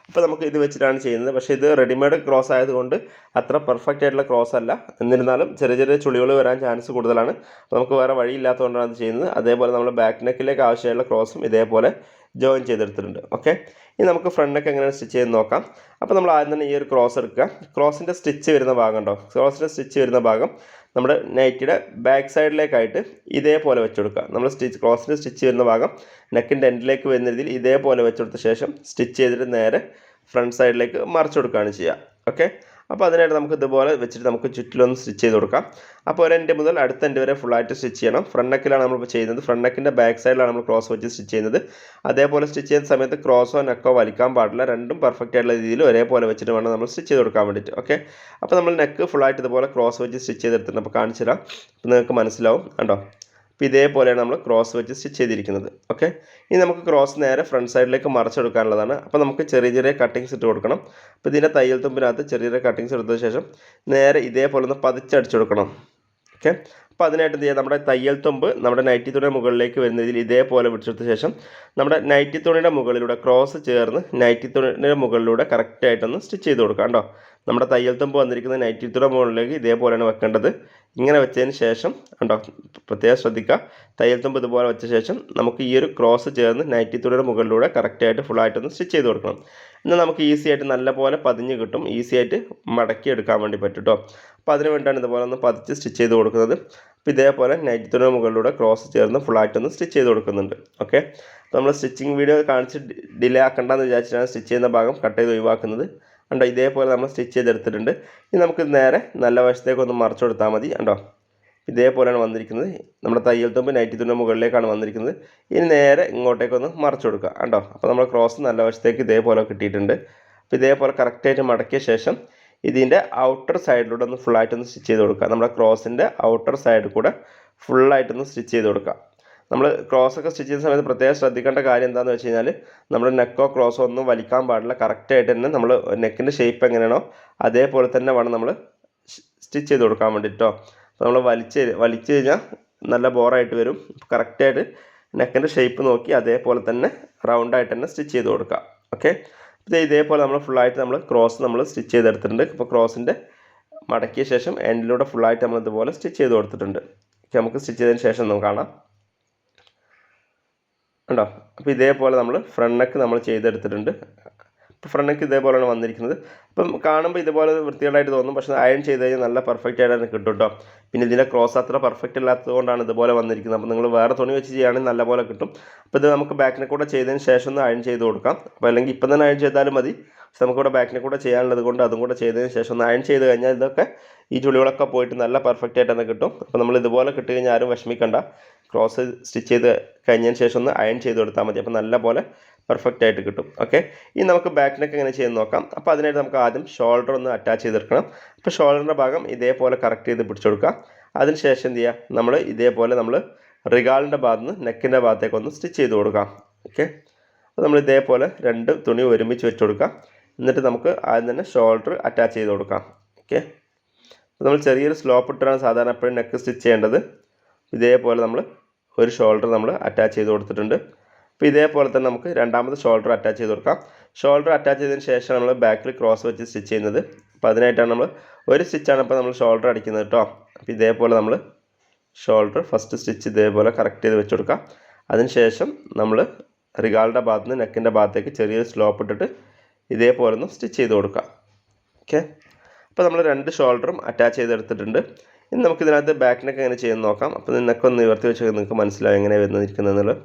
അപ്പോൾ നമുക്ക് ഇത് വെച്ചിട്ടാണ് ചെയ്യുന്നത്. പക്ഷേ ഇത് റെഡിമെയ്ഡ് ക്രോസ് ആയതുകൊണ്ട് അത്ര പെർഫെക്റ്റ് ആയിട്ടുള്ള ക്രോസ് അല്ല. എന്നിരുന്നാലും ചെറിയ ചെറിയ ചുളികൾ വരാൻ ചാൻസ് കൂടുതലാണ്. നമുക്ക് വേറെ വഴിയില്ലാത്തതുകൊണ്ടാണ് അത് ചെയ്യുന്നത്. അതേപോലെ നമ്മൾ ബാക്ക് നെക്കിലേക്ക് ആവശ്യമായുള്ള ക്രോസും ഇതേപോലെ ജോയിൻ ചെയ്തെടുത്തിട്ടുണ്ട്. ഓക്കെ ഇനി നമുക്ക് ഫ്രണ്ടൊക്കെ എങ്ങനെ സ്റ്റിച്ച് ചെയ്ത് നോക്കാം. അപ്പോൾ നമ്മൾ ആദ്യം തന്നെ ഈ ഒരു ക്രോസ് എടുക്കുക. ക്രോസിന്റെ സ്റ്റിച്ച് വരുന്ന ഭാഗം ഉണ്ടോ ക്രോസിന്റെ സ്റ്റിച്ച് വരുന്ന ഭാഗം നമ്മുടെ നൈറ്റിയുടെ ബാക്ക് സൈഡിലേക്കായിട്ട് ഇതേപോലെ വെച്ച് കൊടുക്കുക. നമ്മൾ സ്റ്റിച്ച് ക്രോസിന്റെ സ്റ്റിച്ച് വരുന്ന ഭാഗം നെക്കിന്റെ എൻഡിലേക്ക് വരുന്ന രീതിയിൽ ഇതേപോലെ വെച്ച് കൊടുത്ത ശേഷം സ്റ്റിച്ച് ചെയ്തിട്ട് നേരെ ഫ്രണ്ട് സൈഡിലേക്ക് മറിച്ച് കൊടുക്കുകയാണ് ചെയ്യുക. ഓക്കെ അപ്പോൾ അതിനായിട്ട് നമുക്ക് ഇതുപോലെ വെച്ചിട്ട് നമുക്ക് ചുറ്റിലൊന്ന് സ്റ്റിച്ച് ചെയ്ത് കൊടുക്കാം. അപ്പോൾ ഒരു എന്റെ മുതൽ അടുത്ത എന്റെ വരെ ഫുള്ളായിട്ട് സ്റ്റിച്ച് ചെയ്യണം. ഫ്രണ്ട് നെക്കിലാണ് നമ്മളിപ്പോൾ ചെയ്യുന്നത്. ഫ്രണ്ട് നെക്കിന്റെ ബാക്ക് സൈഡിലാണ് നമ്മൾ ക്രോസ് വെച്ച് സ്റ്റിച്ച് ചെയ്യുന്നത്. അതേപോലെ സ്റ്റിച്ച് ചെയ്യുന്ന സമയത്ത് ക്രോസോ നെക്കോ വലിക്കാൻ പാടില്ല. രണ്ടും പെർഫെക്റ്റ് ആയിട്ടുള്ള രീതിയിൽ ഒരേപോലെ വെച്ചിട്ട് വേണം നമ്മൾ സ്റ്റിച്ച് ചെയ്ത് കൊടുക്കാൻ വേണ്ടിയിട്ട്. ഓക്കെ അപ്പോൾ നമ്മൾ നെക്ക് ഫുള്ളായിട്ട് ഇതുപോലെ ക്രോസ് വെച്ച് സ്റ്റിച്ച് ചെയ്തെടുത്തിട്ടുണ്ട്. അപ്പോൾ കാണിച്ചു തരാം നിങ്ങൾക്ക് മനസ്സിലാവും. കണ്ടോ? അപ്പോൾ ഇതേപോലെയാണ് നമ്മൾ ക്രോസ് വെച്ച് സ്റ്റിച്ച് ചെയ്തിരിക്കുന്നത്. ഓക്കെ ഇനി നമുക്ക് ക്രോസ് നേരെ ഫ്രണ്ട് സൈഡിലേക്ക് മറിച്ചെടുക്കാനുള്ളതാണ്. അപ്പോൾ നമുക്ക് ചെറിയ ചെറിയ കട്ടിങ്സ് ഇട്ട് കൊടുക്കണം. അപ്പോൾ ഇതിന്റെ തയ്യൽ തുമ്പിനകത്ത് ചെറിയ ചെറിയ കട്ടിങ്സ് എടുത്ത ശേഷം നേരെ ഇതേപോലെ ഒന്ന് പതിച്ചടിച്ചു കൊടുക്കണം. ഓക്കെ അപ്പോൾ അതിനായിട്ട് എന്ത് ചെയ്യുക നമ്മുടെ തയ്യൽ തുമ്പ് നമ്മുടെ നൈറ്റി തുണിയുടെ മുകളിലേക്ക് വരുന്ന രീതിയിൽ ഇതേപോലെ പിടിച്ചെടുത്ത ശേഷം നമ്മുടെ നൈറ്റി തുണിയുടെ മുകളിലൂടെ ക്രോസ് ചേർന്ന് നൈറ്റി തുണിയുടെ മുകളിലൂടെ കറക്റ്റായിട്ടൊന്ന് സ്റ്റിച്ച് ചെയ്ത് കൊടുക്കാം കേട്ടോ. നമ്മുടെ തയ്യൽ തുമ്പ് വന്നിരിക്കുന്ന നൈറ്റി തുണിയുടെ മുകളിലേക്ക് ഇതേപോലെയാണ് വെക്കേണ്ടത്. ഇങ്ങനെ വെച്ചതിന് ശേഷം ഉണ്ടോ പ്രത്യേകം ശ്രദ്ധിക്കുക. തയ്യൽ തുമ്പ് ഇതുപോലെ വെച്ച ശേഷം നമുക്ക് ഈ ഒരു ക്രോസ് ചേർന്ന് നൈറ്റി തുടയുടെ മുകളിലൂടെ കറക്റ്റായിട്ട് ഫുള്ളായിട്ടൊന്ന് സ്റ്റിച്ച് ചെയ്ത് കൊടുക്കണം. എന്നാൽ നമുക്ക് ഈസി ആയിട്ട് നല്ലപോലെ പതിഞ്ഞ് കിട്ടും. ഈസി ആയിട്ട് മടക്കി എടുക്കാൻ വേണ്ടി പറ്റും കേട്ടോ അപ്പോൾ അതിന് വേണ്ടിയാണ് ഇതുപോലെ ഒന്ന് പതിച്ച് സ്റ്റിച്ച് ചെയ്ത് കൊടുക്കുന്നത്. അപ്പോൾ ഇതേപോലെ നൈറ്റി തുണിയുടെ മുകളിലൂടെ ക്രോസ് ചേർന്ന് ഫുള്ളായിട്ടൊന്ന് സ്റ്റിച്ച് ചെയ്ത് കൊടുക്കുന്നുണ്ട്. ഓക്കെ? നമ്മൾ സ്റ്റിച്ചിങ് വീഡിയോ കാണിച്ച് ഡിലേ ആക്കണ്ടെന്ന് വിചാരിച്ചിട്ടാണ് സ്റ്റിച്ച് ചെയ്യുന്ന ഭാഗം കട്ട് ചെയ്ത് ഒഴിവാക്കുന്നത്. കണ്ടോ ഇതേപോലെ നമ്മൾ സ്റ്റിച്ച് ചെയ്തെടുത്തിട്ടുണ്ട്. ഇനി നമുക്ക് നേരെ നല്ല വശത്തേക്ക് ഒന്ന് മറച്ചു കൊടുത്താൽ മതി. കണ്ടോ ഇതേപോലെയാണ് വന്നിരിക്കുന്നത്. നമ്മുടെ തയ്യൽ തുമ്പ് നൈറ്റി തുണ്ട മുകളിലേക്കാണ് വന്നിരിക്കുന്നത്. ഇനി നേരെ ഇങ്ങോട്ടേക്കൊന്ന് മറച്ചു കൊടുക്കുക. കണ്ടോ അപ്പോൾ നമ്മൾ ക്രോസ് നല്ല വശത്തേക്ക് ഇതേപോലെ കിട്ടിയിട്ടുണ്ട്. അപ്പോൾ ഇതേപോലെ കറക്റ്റായിട്ട് മടക്കിയ ശേഷം ഇതിന്റെ ഔട്ടർ സൈഡിലൂടെ ഒന്ന് ഫുള്ളായിട്ടൊന്ന് സ്റ്റിച്ച് ചെയ്ത് കൊടുക്കുക. നമ്മുടെ ക്രോസിന്റെ ഔട്ടർ സൈഡിൽ കൂടെ ഫുള്ളായിട്ടൊന്ന് സ്റ്റിച്ച് ചെയ്ത് കൊടുക്കുക. നമ്മൾ ക്രോസ് ഒക്കെ സ്റ്റിച്ച് ചെയ്യുന്ന സമയത്ത് പ്രത്യേകം ശ്രദ്ധിക്കേണ്ട കാര്യം എന്താണെന്ന് വെച്ച് കഴിഞ്ഞാൽ നമ്മുടെ നെക്കോ ക്രോസോ ഒന്നും വലിക്കാൻ പാടില്ല. കറക്റ്റായിട്ട് തന്നെ നമ്മൾ നെക്കിന്റെ ഷേപ്പ് എങ്ങനെയാണോ അതേപോലെ തന്നെ വേണം നമ്മൾ സ്റ്റിച്ച് ചെയ്ത് കൊടുക്കാൻ വേണ്ടിയിട്ടോ അപ്പോൾ നമ്മൾ വലിച്ച് വലിച്ചു കഴിഞ്ഞാൽ നല്ല ബോറായിട്ട് വരും. കറക്റ്റായിട്ട് നെക്കിന്റെ ഷേപ്പ് നോക്കി അതേപോലെ തന്നെ റൗണ്ടായിട്ട് തന്നെ സ്റ്റിച്ച് ചെയ്ത് കൊടുക്കുക ഓക്കെ ഇത് ഇതേപോലെ നമ്മൾ ഫുള്ളായിട്ട് നമ്മൾ ക്രോസ് നമ്മൾ സ്റ്റിച്ച് ചെയ്തെടുത്തിട്ടുണ്ട്. ഇപ്പോൾ ക്രോസിന്റെ മടക്കിയ ശേഷം എൻഡിലൂടെ ഫുള്ളായിട്ട് നമ്മൾ ഇതുപോലെ സ്റ്റിച്ച് ചെയ്ത് കൊടുത്തിട്ടുണ്ട്. നമുക്ക് സ്റ്റിച്ച് ചെയ്തതിന് ശേഷം നമുക്ക് കാണാം. ഉണ്ടോ അപ്പോൾ ഇതേപോലെ നമ്മൾ ഫ്രണ്ട് നെക്ക് നമ്മൾ ചെയ്തെടുത്തിട്ടുണ്ട്. അപ്പോൾ ഫ്രണ്ട് നെക്ക് ഇതേപോലെയാണ് വന്നിരിക്കുന്നത്. അപ്പം കാണുമ്പോൾ ഇതുപോലെ വൃത്തികേടായിട്ട് തോന്നും. പക്ഷേ അയൺ ചെയ്ത് കഴിഞ്ഞാൽ നല്ല പെർഫെക്റ്റ് ആയിട്ട് കിട്ടും കേട്ടോ പിന്നെ ഇതിന്റെ ക്രോസ് അത്ര പെർഫെക്റ്റ് ഇല്ലാത്തതുകൊണ്ടാണ് ഇതുപോലെ വന്നിരിക്കുന്നത്. അപ്പോൾ നിങ്ങൾ വേറെ തുണി വെച്ച് ചെയ്യുകയാണെങ്കിൽ നല്ലപോലെ കിട്ടും. അപ്പോൾ ഇത് നമുക്ക് ബാക്കിനെ കൂടെ ചെയ്തതിന് ശേഷം ഒന്ന് അയൺ ചെയ്ത് കൊടുക്കാം. അപ്പോൾ അല്ലെങ്കിൽ ഇപ്പം തന്നെ അയൺ ചെയ്താലും മതി. പക്ഷെ നമുക്കിവിടെ ബാക്കിനെ കൂടെ ചെയ്യാനുള്ളത് കൊണ്ട് അതും കൂടെ ചെയ്തതിന് ശേഷം ഒന്ന് അയൺ ചെയ്ത് കഴിഞ്ഞാൽ ഇതൊക്കെ ഈ ചുളികളൊക്കെ പോയിട്ട് നല്ല പെർഫെക്റ്റ് ആയിട്ട് തന്നെ കിട്ടും. അപ്പോൾ നമ്മൾ ഇതുപോലെ കിട്ടി കഴിഞ്ഞാൽ ആരും വിഷമിക്കണ്ട. ക്രോസ് സ്റ്റിച്ച് ചെയ്ത് കഴിഞ്ഞതിന് ശേഷം ഒന്ന് അയൺ ചെയ്ത് കൊടുത്താൽ മതി. അപ്പോൾ നല്ല പോലെ പെർഫെക്റ്റ് ആയിട്ട് കിട്ടും. ഓക്കെ? ഇനി നമുക്ക് ബാക്ക് നെക്ക് എങ്ങനെ ചെയ്ത് നോക്കാം. അപ്പോൾ അതിനായിട്ട് നമുക്ക് ആദ്യം ഷോൾഡർ ഒന്ന് അറ്റാച്ച് ചെയ്തെടുക്കണം. അപ്പോൾ ഷോൾഡറിന്റെ ഭാഗം ഇതേപോലെ കറക്റ്റ് ചെയ്ത് പിടിച്ചു കൊടുക്കുക. അതിന് ശേഷം എന്ത് ചെയ്യുക? നമ്മൾ ഇതേപോലെ നമ്മൾ റിഗാളിന്റെ ഭാഗത്ത് നിന്ന് നെക്കിന്റെ ഭാഗത്തേക്ക് ഒന്ന് സ്റ്റിച്ച് ചെയ്ത് കൊടുക്കാം ഓക്കെ? അപ്പോൾ നമ്മൾ ഇതേപോലെ രണ്ട് തുണി ഒരുമിച്ച് വെച്ച് കൊടുക്കാം എന്നിട്ട് നമുക്ക് ആദ്യം തന്നെ ഷോൾഡർ അറ്റാച്ച് ചെയ്ത് കൊടുക്കാം ഓക്കെ? അപ്പോൾ നമ്മൾ ചെറിയൊരു സ്ലോപ്പ് ഇട്ടാണ് സാധാരണ എപ്പോഴും നെക്ക് സ്റ്റിച്ച് ചെയ്യേണ്ടത്. ഇതേപോലെ നമ്മൾ ഒരു ഷോൾഡർ നമ്മൾ അറ്റാച്ച് ചെയ്ത് കൊടുത്തിട്ടുണ്ട്. അപ്പോൾ ഇതേപോലെ തന്നെ നമുക്ക് രണ്ടാമത് ഷോൾഡർ അറ്റാച്ച് ചെയ്ത് കൊടുക്കാം. ഷോൾഡർ അറ്റാച്ച് ചെയ്തതിന് ശേഷം നമ്മൾ ബാക്കിൽ ക്രോസ് വെച്ച് സ്റ്റിച്ച് ചെയ്യുന്നത്. അപ്പോൾ അതിനായിട്ടാണ് നമ്മൾ ഒരു സ്റ്റിച്ചാണ് ഇപ്പോൾ നമ്മൾ ഷോൾഡർ അടിക്കുന്നത് കേട്ടോ. അപ്പോൾ ഇതേപോലെ നമ്മൾ ഷോൾഡർ ഫസ്റ്റ് സ്റ്റിച്ച് ഇതേപോലെ കറക്റ്റ് ചെയ്ത് വെച്ച് കൊടുക്കാം. അതിനുശേഷം നമ്മൾ റിഗാളുടെ ഭാഗത്ത് നിന്ന് നെക്കിന്റെ ഭാഗത്തേക്ക് ചെറിയൊരു സ്ലോപ്പ് ഇട്ടിട്ട് ഇതേപോലെ ഒന്ന് സ്റ്റിച്ച് ചെയ്ത് കൊടുക്കാം. ഓക്കെ അപ്പോൾ നമ്മൾ രണ്ട് ഷോൾഡറും അറ്റാച്ച് ചെയ്തെടുത്തിട്ടുണ്ട്. ഇനി നമുക്ക് ഇതിനകത്ത് ബാക്ക് നെക്ക് എങ്ങനെ ചെയ്യുന്ന നോക്കാം. അപ്പോൾ നിന്നൊക്കെ ഒന്ന് നിവർത്തി വെച്ച് നിങ്ങൾക്ക് മനസ്സിലാവും എങ്ങനെ വരുന്നിരിക്കുന്നതെന്നുള്ളത്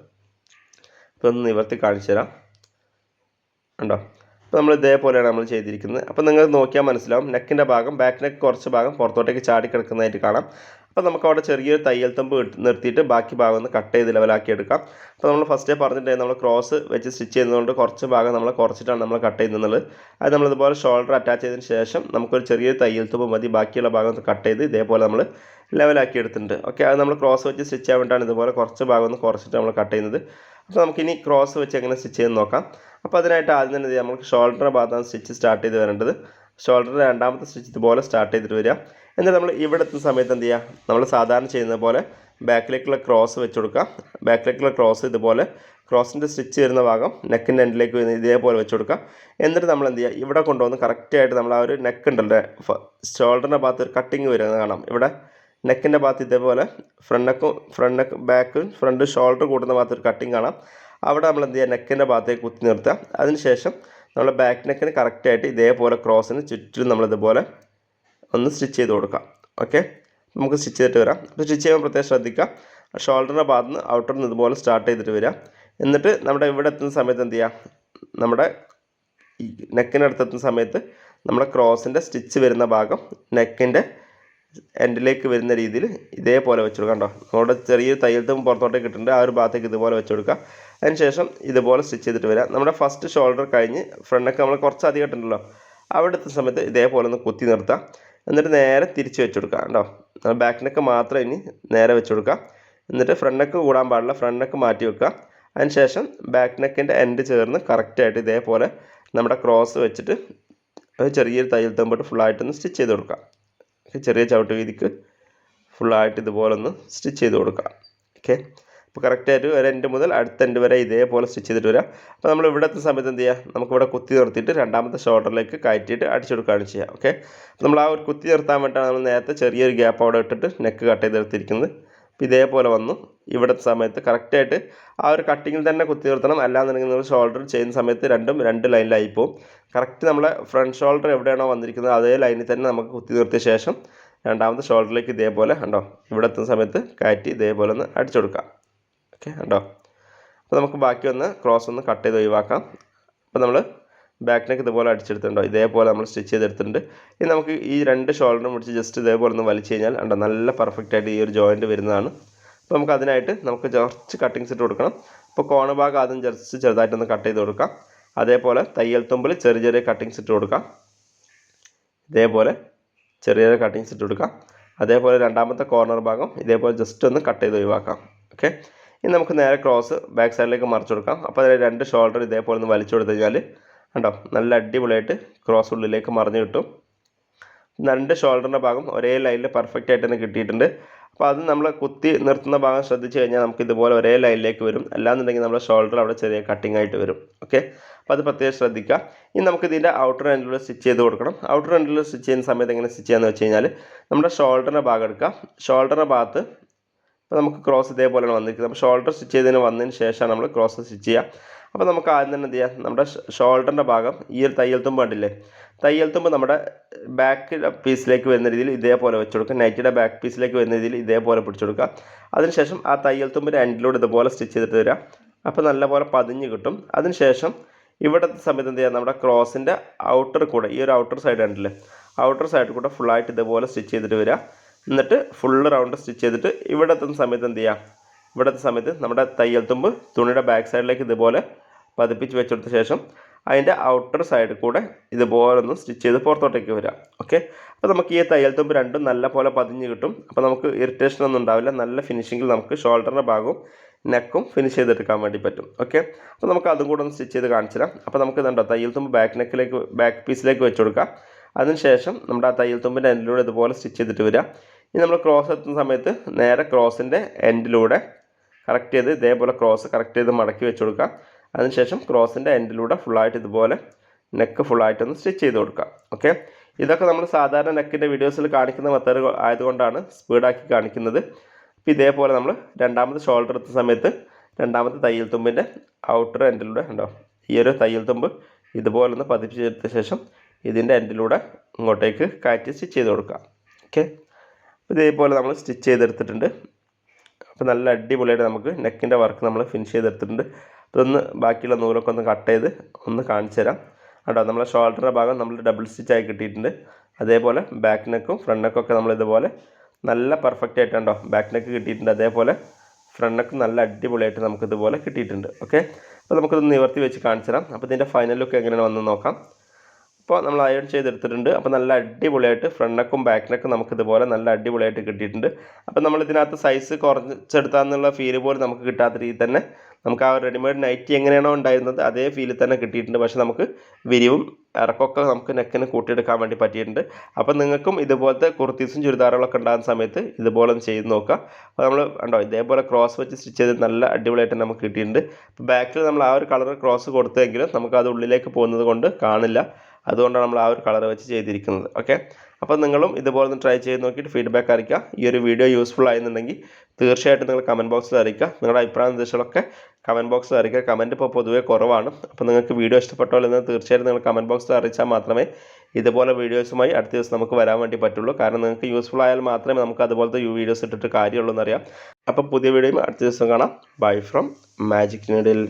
അപ്പോൾ ഒന്ന് നിവർത്തി കാണിച്ചു തരാം. ഉണ്ടോ അപ്പോൾ നമ്മൾ ഇതേപോലെയാണ് നമ്മൾ ചെയ്തിരിക്കുന്നത്. അപ്പോൾ നിങ്ങൾ നോക്കിയാൽ മനസ്സിലാവും. നെക്കിന്റെ ഭാഗം ബാക്ക് നെക്ക് കുറച്ച് ഭാഗം പുറത്തോട്ടേക്ക് ചാടി കിടക്കുന്നതായിട്ട് കാണാം. അപ്പോൾ നമുക്ക് അവിടെ ചെറിയൊരു തയ്യൽ തമ്പ് നിർത്തിയിട്ട് ബാക്കി ഭാഗം ഒന്ന് കട്ട് ചെയ്ത് ലെവലാക്കി എടുക്കാം. അപ്പോൾ നമ്മൾ ഫസ്റ്റേ പറഞ്ഞിട്ടുണ്ടെങ്കിൽ നമ്മൾ ക്രോസ് വെച്ച് സ്റ്റിച്ച് ചെയ്യുന്നതുകൊണ്ട് കുറച്ച് ഭാഗം നമ്മൾ കുറച്ചിട്ടാണ് നമ്മൾ കട്ട് ചെയ്യുന്നത്. അത് നമ്മളിതുപോലെ ഷോൾഡർ അറ്റാച്ച് ചെയ്തതിന് ശേഷം നമുക്കൊരു ചെറിയൊരു തയ്യൽ തുമ്പ് മതി ബാക്കിയുള്ള ഭാഗം ഒന്ന് കട്ട് ചെയ്ത് ഇതേപോലെ നമ്മൾ ലെവലാക്കി എടുത്തിട്ടുണ്ട്. ഓക്കെ അത് നമ്മൾ ക്രോസ് വെച്ച് സ്റ്റിച്ച് ചെയ്യാൻ വേണ്ടിയിട്ടാണ് ഇതുപോലെ കുറച്ച് ഭാഗം ഒന്ന് കുറച്ചിട്ട് നമ്മൾ കട്ട് ചെയ്യുന്നത്. അപ്പോൾ നമുക്കിനി ക്രോസ് വെച്ച് എങ്ങനെ സ്റ്റിച്ച് ചെയ്ത് നോക്കാം. അപ്പോൾ അതിനായിട്ട് ആദ്യം തന്നെ നമുക്ക് ഷോൾഡറിന്റെ ഭാഗത്താണ് സ്റ്റിച്ച് സ്റ്റാർട്ട് ചെയ്ത് വരേണ്ടത്. ഷോൾഡർ രണ്ടാമത്തെ സ്റ്റിച്ച് ഇതുപോലെ സ്റ്റാർട്ട് ചെയ്തിട്ട് വരിക. എന്നിട്ട് നമ്മൾ ഇവിടെ എത്തുന്ന സമയത്ത് എന്ത് ചെയ്യുക നമ്മൾ സാധാരണ ചെയ്യുന്ന പോലെ ബാക്കിലേക്കുള്ള ക്രോസ് വെച്ച് കൊടുക്കുക. ബാക്കിലേക്കുള്ള ക്രോസ് ഇതുപോലെ ക്രോസിന്റെ സ്റ്റിച്ച് വരുന്ന ഭാഗം നെക്കിന്റെ എൻഡിലേക്ക് ഇതേപോലെ വെച്ച് കൊടുക്കുക. എന്നിട്ട് നമ്മൾ എന്ത് ചെയ്യുക? ഇവിടെ കൊണ്ടുവന്ന് കറക്റ്റായിട്ട് നമ്മൾ ആ ഒരു നെക്ക് ഉണ്ടല്ലോ ഷോൾഡറിന്റെ ഭാഗത്ത് ഒരു കട്ടിങ് വരുന്നത് കാണാം. ഇവിടെ നെക്കിന്റെ ഭാഗത്ത് ഇതേപോലെ ഫ്രണ്ട് നെക്കും ഫ്രണ്ട് നെക്ക് ബാക്കും ഫ്രണ്ട് ഷോൾഡർ കൂടുന്ന ഭാഗത്ത് ഒരു കട്ടിങ് കാണാം. അവിടെ നമ്മൾ എന്ത് ചെയ്യുക? നെക്കിന്റെ ഭാഗത്തേക്ക് കുത്തി നിർത്തുക. അതിനുശേഷം നമ്മൾ ബാക്ക് നെക്കിന് കറക്റ്റായിട്ട് ഇതേപോലെ ക്രോസിന് ചുറ്റിലും നമ്മൾ ഇതുപോലെ ഒന്ന് സ്റ്റിച്ച് ചെയ്ത് കൊടുക്കാം. ഓക്കെ? നമുക്ക് സ്റ്റിച്ച് ചെയ്തിട്ട് വരാം. അപ്പോൾ സ്റ്റിച്ച് ചെയ്യുമ്പോൾ പ്രത്യേകം ശ്രദ്ധിക്കുക. ഷോൾഡറിന്റെ ഭാഗത്ത് നിന്ന് ഔട്ടറിൽ നിന്ന് ഇതുപോലെ സ്റ്റാർട്ട് ചെയ്തിട്ട് വരിക. എന്നിട്ട് നമ്മുടെ ഇവിടെ എത്തുന്ന സമയത്ത് എന്ത് ചെയ്യുക? നമ്മുടെ ഈ നെക്കിനടുത്ത് എത്തുന്ന സമയത്ത് നമ്മുടെ ക്രോസിന്റെ സ്റ്റിച്ച് വരുന്ന ഭാഗം നെക്കിന്റെ എൻഡിലേക്ക് വരുന്ന രീതിയിൽ ഇതേപോലെ വെച്ച് കൊടുക്കാം കേട്ടോ. നമ്മുടെ ചെറിയൊരു തയ്യൽ തുമ്പ് പുറത്തോട്ടേക്ക് ഇട്ടിട്ടുണ്ട്. ആ ഒരു ഭാഗത്തേക്ക് ഇതുപോലെ വെച്ച് കൊടുക്കുക. അതിനുശേഷം ഇതുപോലെ സ്റ്റിച്ച് ചെയ്തിട്ട് വരാം നമ്മുടെ ഫസ്റ്റ് ഷോൾഡർ കഴിഞ്ഞ് ഫ്രണ്ടൊക്കെ നമ്മൾ കുറച്ച് അധികം ഇട്ടുണ്ടല്ലോ അവിടെ എത്തുന്ന സമയത്ത് ഇതേപോലെ ഒന്ന് കുത്തി നിർത്താം എന്നിട്ട് നേരെ തിരിച്ച് വെച്ച് കൊടുക്കുക കേട്ടോ. ബാക്ക് നെക്ക് മാത്രം ഇനി നേരെ വെച്ച് കൊടുക്കുക. എന്നിട്ട് ഫ്രണ്ട് നെക്ക് കൂടാൻ പാടില്ല. ഫ്രണ്ട് നെക്ക് മാറ്റി വെക്കുക. അതിനുശേഷം ബാക്ക് നെക്കിന്റെ എൻഡ് ചേർന്ന് കറക്റ്റായിട്ട് ഇതേപോലെ നമ്മുടെ ക്രോസ് വെച്ചിട്ട് ഒരു ചെറിയൊരു തയ്യൽ തമ്പിട്ട് ഫുള്ളായിട്ടൊന്ന് സ്റ്റിച്ച് ചെയ്ത് കൊടുക്കുക. ചെറിയ ചവിട്ട് വീതിക്ക് ഫുള്ളായിട്ട് ഇതുപോലെ ഒന്ന് സ്റ്റിച്ച് ചെയ്ത് കൊടുക്കുക. ഓക്കെ അപ്പോൾ കറക്റ്റായിട്ട് ഒരു എൻഡ് മുതൽ അടുത്ത എൻഡ് വരെ ഇതേപോലെ സ്റ്റിച്ച് ചെയ്തിട്ട് വരാം. അപ്പോൾ നമ്മൾ ഇവിടുത്തെ സമയത്ത് എന്ത് ചെയ്യുക നമുക്കിവിടെ കുത്തി നിർത്തിയിട്ട് രണ്ടാമത്തെ ഷോൾഡറിലേക്ക് കയറ്റിയിട്ട് അടിച്ചു കൊടുക്കുകയാണ് ചെയ്യുക ഓക്കെ അപ്പോൾ നമ്മൾ ആ ഒരു കുത്തി നിർത്താൻ വേണ്ടിയിട്ടാണ് നമ്മൾ നേരത്തെ ചെറിയൊരു ഗ്യാപ്പ് അവിടെ ഇട്ടിട്ട് നെക്ക് കട്ട് ചെയ്ത് എടുത്തിരിക്കുന്നത് അപ്പോൾ ഇതേപോലെ വന്നു. ഇവിടുത്തെ സമയത്ത് കറക്റ്റായിട്ട് ആ ഒരു കട്ടിങ്ങിൽ തന്നെ കുത്തി നിർത്തണം. അല്ലാന്നുണ്ടെങ്കിൽ നമ്മൾ ഷോൾഡർ ചെയ്യുന്ന സമയത്ത് രണ്ടും രണ്ട് ലൈനിലായി പോകും കറക്റ്റ് നമ്മളെ ഫ്രണ്ട് ഷോൾഡർ എവിടെയാണോ വന്നിരിക്കുന്നത് അതേ ലൈനിൽ തന്നെ നമുക്ക് കുത്തി നിർത്തിയ ശേഷം രണ്ടാമത്തെ ഷോൾഡറിലേക്ക് ഇതേപോലെ കണ്ടോ? ഇവിടെ എത്തുന്ന സമയത്ത് കയറ്റി ഇതേപോലെ ഒന്ന് അടിച്ചു കൊടുക്കാം ഓക്കെ കണ്ടോ? അപ്പോൾ നമുക്ക് ബാക്കി ഒന്ന് ക്രോസ് ഒന്ന് കട്ട് ചെയ്ത് ഒഴിവാക്കാം. അപ്പോൾ നമ്മൾ ബാക്ക് നെക്ക് ഇതുപോലെ അടിച്ചെടുത്തിട്ടുണ്ടോ. ഇതേപോലെ നമ്മൾ സ്റ്റിച്ച് ചെയ്തെടുത്തിട്ടുണ്ട്. ഇനി നമുക്ക് ഈ രണ്ട് ഷോൾഡറും പിടിച്ച് ജസ്റ്റ് ഇതേപോലെ ഒന്ന് വലിച്ചു കഴിഞ്ഞാൽ കണ്ടോ നല്ല പെർഫെക്റ്റ് ആയിട്ട് ഈ ഒരു ജോയിന്റ് വരുന്നതാണ്. അപ്പോൾ നമുക്ക് അതിനായിട്ട് നമുക്ക് കുറച്ച് കട്ടിങ്സ് ഇട്ട് കൊടുക്കണം. അപ്പോൾ കോണ ഭാഗം ആദ്യം ജസ്റ്റ് ചെറുതായിട്ടൊന്ന് കട്ട് ചെയ്ത് കൊടുക്കാം. അതേപോലെ തയ്യൽ തുമ്പിൽ ചെറിയ ചെറിയ കട്ടിങ്സ് ഇട്ട് കൊടുക്കാം. ഇതേപോലെ ചെറിയ ചെറിയ കട്ടിങ്സ് ഇട്ട് കൊടുക്കാം. അതേപോലെ രണ്ടാമത്തെ കോർണർ ഭാഗം ഇതേപോലെ ജസ്റ്റ് ഒന്ന് കട്ട് ചെയ്ത് ഒഴിവാക്കാം. ഓക്കെ ഇനി നമുക്ക് നേരെ ക്രോസ് ബാക്ക് സൈഡിലേക്ക് മറിച്ച് കൊടുക്കാം. അപ്പോൾ അതിൽ രണ്ട് ഷോൾഡർ ഇതേപോലെ ഒന്ന് വലിച്ചു കൊടുത്തു കഴിഞ്ഞാൽ കണ്ടോ നല്ല അടിപൊളിയായിട്ട് ക്രോസ് ഉള്ളിലേക്ക് മറിഞ്ഞ് കിട്ടും. രണ്ട് ഷോൾഡറിന്റെ ഭാഗം ഒരേ ലൈനിൽ പെർഫെക്റ്റ് ആയിട്ട് തന്നെ കിട്ടിയിട്ടുണ്ട്. അപ്പോൾ അത് നമ്മൾ കുത്തി നിർത്തുന്ന ഭാഗം ശ്രദ്ധിച്ച് കഴിഞ്ഞാൽ നമുക്ക് ഇതുപോലെ ഒരേ ലൈനിലേക്ക് വരും. അല്ലാന്നുണ്ടെങ്കിൽ നമ്മുടെ ഷോൾഡർ അവിടെ ചെറിയ കട്ടിംഗ് ആയിട്ട് വരും. ഓക്കെ അപ്പോൾ അത് പ്രത്യേകം ശ്രദ്ധിക്കുക. ഇനി നമുക്ക് ഇതിന്റെ ഔട്ടർ എൻഡിലൂടെ സ്റ്റിച്ച് ചെയ്ത് കൊടുക്കണം. ഔട്ടർ എൻഡിൽ സ്റ്റിച്ച് ചെയ്യുന്ന സമയത്ത് എങ്ങനെ സ്റ്റിച്ച് ചെയ്യാന്ന് വെച്ച് കഴിഞ്ഞാൽ നമ്മുടെ ഷോൾഡറിന്റെ ഭാഗം എടുക്കുക ഷോൾഡറിന്റെ ഭാഗത്ത് അപ്പോൾ നമുക്ക് ക്രോസ് ഇതേപോലെയാണ് വന്നിരിക്കുന്നത്. അപ്പോൾ ഷോൾഡർ സ്റ്റിച്ച് ചെയ്തതിന് വന്നതിന് ശേഷമാണ് നമ്മൾ ക്രോസ് സ്റ്റിച്ച് ചെയ്യുക. അപ്പോൾ നമുക്ക് ആദ്യം തന്നെ എന്ത് ചെയ്യാം? നമ്മുടെ ഷോൾഡറിന്റെ ഭാഗം ഈ ഒരു തയ്യൽ തുമ്പ് കണ്ടില്ലേ? തയ്യൽ തുമ്പ് നമ്മുടെ ബാക്ക് പീസിലേക്ക് വരുന്ന രീതിയിൽ ഇതേപോലെ വെച്ച് കൊടുക്കുക. നൈറ്റിയുടെ ബാക്ക് പീസിലേക്ക് വരുന്ന രീതിയിൽ ഇതേപോലെ പിടിച്ചു കൊടുക്കുക. അതിനുശേഷം ആ തയ്യൽ തുമ്പിന്റെ എൻഡിലൂടെ ഇതുപോലെ സ്റ്റിച്ച് ചെയ്തിട്ട് വരിക. അപ്പോൾ നല്ലപോലെ പതിഞ്ഞ് കിട്ടും. അതിനുശേഷം ഇവിടുത്തെ സമയത്ത് എന്ത് ചെയ്യുക നമ്മുടെ ക്രോസിന്റെ ഔട്ടർ കൂടെ ഈ ഒരു ഔട്ടർ സൈഡ് ഉണ്ടല്ലേ ഔട്ടർ സൈഡിൽ കൂടെ ഫുള്ളായിട്ട് ഇതുപോലെ സ്റ്റിച്ച് ചെയ്തിട്ട് വരിക. എന്നിട്ട് ഫുള്ള് റൗണ്ട് സ്റ്റിച്ച് ചെയ്തിട്ട് ഇവിടെ എത്തുന്ന സമയത്ത് എന്ത് ചെയ്യാം? ഇവിടുത്തെ സമയത്ത് നമ്മുടെ തയ്യൽ തുമ്പ് തുണിയുടെ ബാക്ക് സൈഡിലേക്ക് ഇതുപോലെ പതിപ്പിച്ച് വെച്ചെടുത്ത ശേഷം അതിന്റെ ഔട്ടർ സൈഡിൽ കൂടെ ഇതുപോലെ ഒന്ന് സ്റ്റിച്ച് ചെയ്ത് പുറത്തോട്ടേക്ക് വരാം ഓക്കെ അപ്പോൾ നമുക്ക് ഈ തയ്യൽ തുമ്പ് രണ്ടും നല്ല പോലെ പതിഞ്ഞ് കിട്ടും. അപ്പോൾ നമുക്ക് ഇറിറ്റേഷൻ ഒന്നും ഉണ്ടാവില്ല. നല്ല ഫിനിഷിങ്ങിൽ നമുക്ക് ഷോൾഡറിന്റെ ഭാഗവും നെക്കും ഫിനിഷ് ചെയ്തെടുക്കാൻ വേണ്ടി പറ്റും. ഓക്കെ അപ്പോൾ നമുക്ക് അതും കൂടെ ഒന്ന് സ്റ്റിച്ച് ചെയ്ത് കാണിച്ചു തരാം. അപ്പോൾ നമുക്ക് ഇതുണ്ടോ? തയ്യൽ തുമ്പ് ബാക്ക് നെക്കിലേക്ക് ബാക്ക് പീസിലേക്ക് വെച്ച് കൊടുക്കാം. അതിനുശേഷം നമ്മുടെ ആ തയ്യൽ തുമ്പിന്റെ എൻഡിലൂടെ ഇതുപോലെ സ്റ്റിച്ച് ചെയ്തിട്ട് വരിക. ഇനി നമ്മൾ ക്രോസ് എത്തുന്ന സമയത്ത് നേരെ ക്രോസിന്റെ എൻഡിലൂടെ കറക്റ്റ് ചെയ്ത് ഇതേപോലെ ക്രോസ് കറക്റ്റ് ചെയ്ത് മടക്കി വെച്ച് കൊടുക്കുക. അതിനുശേഷം ക്രോസിന്റെ എൻഡിലൂടെ ഫുള്ളായിട്ട് ഇതുപോലെ നെക്ക് ഫുള്ളായിട്ടൊന്ന് സ്റ്റിച്ച് ചെയ്ത് കൊടുക്കുക. ഓക്കെ ഇതൊക്കെ നമ്മൾ സാധാരണ നെക്കിന്റെ വീഡിയോസിൽ കാണിക്കുന്ന മെത്തേഡ് ആയതുകൊണ്ടാണ് സ്പീഡാക്കി കാണിക്കുന്നത്. അപ്പോൾ ഇതേപോലെ നമ്മൾ രണ്ടാമത്തെ ഷോൾഡർ എത്തുന്ന സമയത്ത് രണ്ടാമത്തെ തയ്യൽ തുമ്പിന്റെ ഔട്ടർ എൻഡിലൂടെ ഉണ്ടോ ഈ ഒരു തയ്യൽ തുമ്പ് ഇതുപോലെ ഒന്ന് പതിപ്പിച്ചെടുത്ത ശേഷം ഇതിന്റെ എൻഡിലൂടെ ഇങ്ങോട്ടേക്ക് കയറ്റി സ്റ്റിച്ച് ചെയ്ത് കൊടുക്കുക. ഓക്കെ ഇതേപോലെ നമ്മൾ സ്റ്റിച്ച് ചെയ്തെടുത്തിട്ടുണ്ട്. അപ്പോൾ നല്ല അടിപൊളിയായിട്ട് നമുക്ക് നെക്കിന്റെ വർക്ക് നമ്മൾ ഫിനിഷ് ചെയ്തെടുത്തിട്ടുണ്ട്. ഒന്ന് ബാക്കിയുള്ള നൂലൊക്കെ ഒന്ന് കട്ട് ചെയ്ത് ഒന്ന് കാണിച്ചു തരാം. കേട്ടോ നമ്മളെ ഷോൾഡറിന്റെ ഭാഗം നമ്മൾ ഡബിൾ സ്റ്റിച്ചായി കിട്ടിയിട്ടുണ്ട്. അതേപോലെ ബാക്ക് നെക്കും ഫ്രണ്ട് നെക്കും ഒക്കെ നമ്മൾ ഇതുപോലെ നല്ല പെർഫെക്റ്റ് ആയിട്ടുണ്ടോ ബാക്ക് നെക്ക് കിട്ടിയിട്ടുണ്ട്. അതേപോലെ ഫ്രണ്ട് നെക്ക് നല്ല അടിപൊളിയായിട്ട് നമുക്ക് ഇതുപോലെ കിട്ടിയിട്ടുണ്ട്. ഓക്കെ? അപ്പോൾ നമുക്കിത് നിവർത്തി വെച്ച് കാണിച്ചു തരാം. അപ്പോൾ ഇതിന്റെ ഫൈനൽ ലുക്ക് എങ്ങനെയാണ് വന്ന് നോക്കാം. അപ്പോൾ നമ്മൾ അയൺ ചെയ്തെടുത്തിട്ടുണ്ട്. അപ്പോൾ നല്ല അടിപൊളിയായിട്ട് ഫ്രണ്ട് നെക്കും ബാക്ക് നെക്കും നമുക്ക് ഇതുപോലെ നല്ല അടിപൊളിയായിട്ട് കിട്ടിയിട്ടുണ്ട്. അപ്പോൾ നമ്മൾ ഇതിനകത്ത് സൈസ് കുറച്ചെടുത്താന്നുള്ള ഫീൽ പോലും നമുക്ക് കിട്ടാത്ത രീതിയിൽ തന്നെ നമുക്ക് ആ റെഡിമെയ്ഡ് നൈറ്റി എങ്ങനെയാണോ ഉണ്ടായിരുന്നത് അതേ ഫീലിൽ തന്നെ കിട്ടിയിട്ടുണ്ട്. പക്ഷേ നമുക്ക് വിരിവും ഇറക്കമൊക്കെ നമുക്ക് നെക്കിന് കൂട്ടിയെടുക്കാൻ വേണ്ടി പറ്റിയിട്ടുണ്ട്. അപ്പോൾ നിങ്ങൾക്കും ഇതുപോലത്തെ കുർത്തീസും ചുരിദാറുകളൊക്കെ ഉണ്ടാകുന്ന സമയത്ത് ഇതുപോലെ ചെയ്ത് നോക്കുക. അപ്പോൾ നമ്മൾ ഉണ്ടോ ഇതേപോലെ ക്രോസ് വെച്ച് സ്റ്റിച്ച് ചെയ്ത് നല്ല അടിപൊളിയായിട്ട് നമുക്ക് കിട്ടിയിട്ടുണ്ട്. ബാക്കിൽ നമ്മൾ ആ ഒരു കളർ ക്രോസ് കൊടുത്തെങ്കിലും നമുക്ക് അത് ഉള്ളിലേക്ക് പോകുന്നത് കൊണ്ട് കാണില്ല. അതുകൊണ്ടാണ് നമ്മൾ ആ ഒരു കളർ വെച്ച് ചെയ്തിരിക്കുന്നത്. ഓക്കെ അപ്പോൾ നിങ്ങളും ഇതുപോലെ ഒന്ന് ട്രൈ ചെയ്ത് നോക്കിയിട്ട് ഫീഡ്ബാക്ക് അറിയിക്കുക. ഈ ഒരു വീഡിയോ യൂസ്ഫുൾ ആയിരുന്നുണ്ടെങ്കിൽ തീർച്ചയായിട്ടും നിങ്ങൾ കമന്റ് ബോക്സിൽ അറിയിക്കുക. നിങ്ങളുടെ അഭിപ്രായ നിർദ്ദേശങ്ങളൊക്കെ കമന്റ് ബോക്സിൽ അറിയിക്കുക. കമന്റ് ഇപ്പോൾ പൊതുവേ കുറവാണ്. അപ്പോൾ നിങ്ങൾക്ക് വീഡിയോ ഇഷ്ടപ്പെട്ടോ എന്ന് തീർച്ചയായിട്ടും നിങ്ങൾ കമന്റ് ബോക്സിൽ അറിയിച്ചാൽ മാത്രമേ ഇതുപോലെ വീഡിയോസുമായി അടുത്ത ദിവസം നമുക്ക് വരാൻ വേണ്ടി പറ്റുള്ളൂ. കാരണം നിങ്ങൾക്ക് യൂസ്ഫുൾ ആയാൽ മാത്രമേ നമുക്ക് അതുപോലത്തെ വീഡിയോസ് ഇട്ടിട്ട് കാര്യമുള്ളൂ എന്നറിയാം. അപ്പോൾ പുതിയ വീഡിയോയും അടുത്ത ദിവസം കാണാം. Bye from magic needle